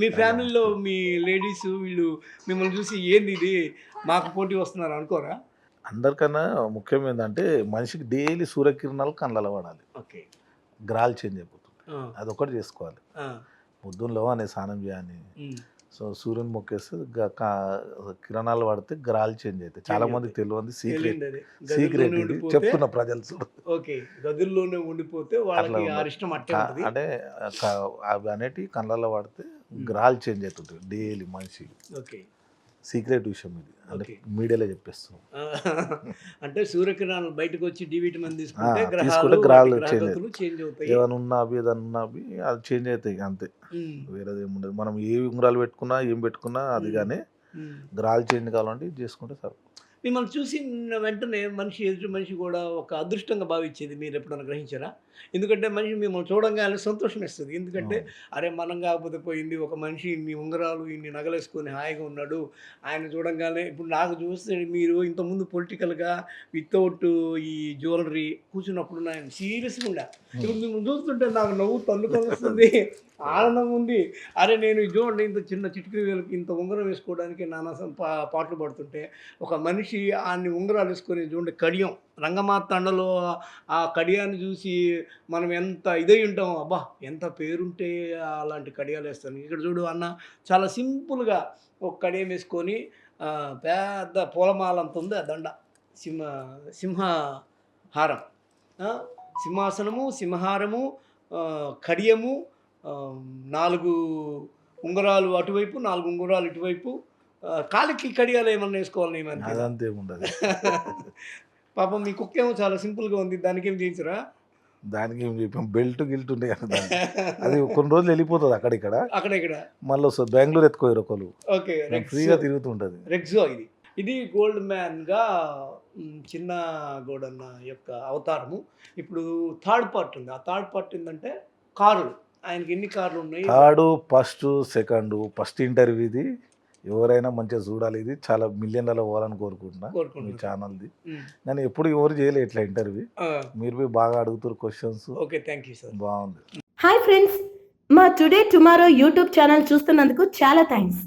మీ ఫ్యామిలీలో మీ లేడీస్ వీళ్ళు మిమ్మల్ని చూసి ఏంది ఇది? మాకు పోటీ వస్తున్నారు అనుకోరా? అందరికన్నా ముఖ్యం ఏంటంటే మనిషికి డైలీ సూర్యకిరణాలు కళ్ళలో పడాలి. ఓకే. గ్రాలు చేంజ్ అయిపోతుంది. అదొకటి చేసుకోవాలి. పొద్దున్నలో అనే స్నానం చేయాలి. సో సూర్యుని మొక్కేస్తే కిరణాలు పడితే గ్రాలు చేంజ్ అవుతాయి. చాలా మందికి తెలియదు సీక్రెట్ అది. సీక్రెట్ ఇది చెప్తున్న ప్రజలు చూడు. అంటే అవి అనేటి కళ్ళల్లో పడితే గ్రాలు చేంజ్ అవుతుంటాయి డైలీ మనిషి. ఓకే. సీక్రెట్ విషయం ఇది. అంటే. మీడియాలో చెప్పేస్తున్నాం. ఆ, అంటే సూర్యకిరణాలు బయటకు వచ్చి డి విటమిన్ తీసుకుంటే గ్రహాలు తీసుకుంటే గ్రహాలు చేంజ్ అవుతాయి. ఏమైనా ఉన్నా అవి ఏదైనా ఉన్నా అవి అది చేంజ్ అవుతాయి అంతే. వేరేది ఏముండదు మనం ఏ ఉంగరాలు పెట్టుకున్నా ఏం పెట్టుకున్నా అది కానీ. గ్రాలు చేంజ్ కావాలంటే చేసుకుంటే సరే. మిమ్మల్ని చూసి వెంటనే మనిషి ఎదుటి మనిషి కూడా ఒక అదృష్టంగా భావించేది మీరు ఎప్పుడైనా గ్రహించారా? ఎందుకంటే మనిషి మిమ్మల్ని చూడంగానే సంతోషం ఇస్తుంది ఎందుకంటే అరే మనం కాకపోతే పోయింది ఒక మనిషి ఇన్ని ఉంగరాలు ఇన్ని నగలేసుకొని హాయిగా ఉన్నాడు. ఆయన చూడంగానే ఇప్పుడు నాకు చూస్తే మీరు ఇంతకుముందు పొలిటికల్గా వితౌట్ ఈ జ్యువెలరీ కూర్చున్నప్పుడు నేను సీరియస్గా ఉండా. ఇప్పుడు మిమ్మల్ని చూస్తుంటే నాకు నవ్వు తన్నుకొని వస్తుంది ఆనందం ఉంది. అరే నేను ఈ చూడండి ఇంత చిన్న చిటికీ వేలకి ఇంత ఉంగరం వేసుకోవడానికి నానా పాటలు పడుతుంటే ఒక మనిషి అన్ని ఉంగరాలు వేసుకొని చూడండి కడియం. రంగమాతండలో ఆ కడియాన్ని చూసి మనం ఎంత ఇదై ఉంటాం అబ్బా ఎంత పేరుంటే అలాంటి కడియాలు వేస్తాను. ఇక్కడ చూడు అన్న చాలా సింపుల్గా ఒక కడియం వేసుకొని పెద్ద పూలమాల అంత ఉంది ఆ దండ. సింహ సింహహారం. సింహాసనము సింహారము కడియము నాలుగు ఉంగరాలు అటువైపు నాలుగు ఉంగరాలు ఇటువైపు. కాలికి కడియాలు ఏమన్నా వేసుకోవాలని ఏమన్నా అదంతా ఏముండదు. పాపం మీ కుక్క ఏమో చాలా సింపుల్గా ఉంది. దానికి ఏం చేయించరా? దానికి ఏం చెప్పాం బెల్ట్ గిల్ట్ ఉండే. అది కొన్ని రోజులు వెళ్ళిపోతుంది అక్కడిక్కడ అక్కడ ఇక్కడ. మళ్ళీ వస్తుంది. బెంగళూరు ఎత్తుకోరు ఒకళ్ళు. ఓకే. ఫ్రీగా తిరుగుతుంటది. రెక్సో ఇది. ఇది గోల్డ్ మ్యాన్గా చిన్న గోడన్న యొక్క అవతారము. ఇప్పుడు థర్డ్ పార్ట్ ఉంది. ఆ థర్డ్ పార్ట్ ఏంటంటే కార్లు. ఆయనకి ఎన్ని కార్లు ఉన్నాయి? Third first second first interview ఇది ఎవరైనా మంచిగా చూడాలి. ఇది చాలా మిలియన్లలో పోవాలని కోరుకుంటున్నా మీ కోరుకుంటున్నాను. ఛానల్ది. నేను ఎప్పుడు ఎవరు చేయలే ఇట్లా ఇంటర్వ్యూ. మీరు బాగా అడుగుతారు questions okay thank you sir బాగుంది. హాయ్ ఫ్రెండ్స్ మా టుడే టుమారో యూట్యూబ్ ఛానల్ చూస్తున్నందుకు చాలా థ్యాంక్స్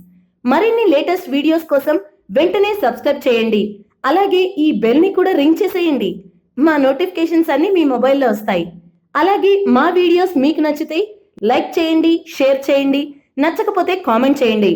మరిన్ని లేటెస్ట్ వీడియోస్ కోసం వెంటనే సబ్స్క్రైబ్ చేయండి. అలాగే ఈ బెల్ని కూడా రింగ్ చేసేయండి. మా నోటిఫికేషన్స్ అన్ని మీ మొబైల్లో వస్తాయి. అలాగే మా వీడియోస్ మీకు నచ్చితే లైక్ చేయండి షేర్ చేయండి. నచ్చకపోతే కామెంట్ చేయండి.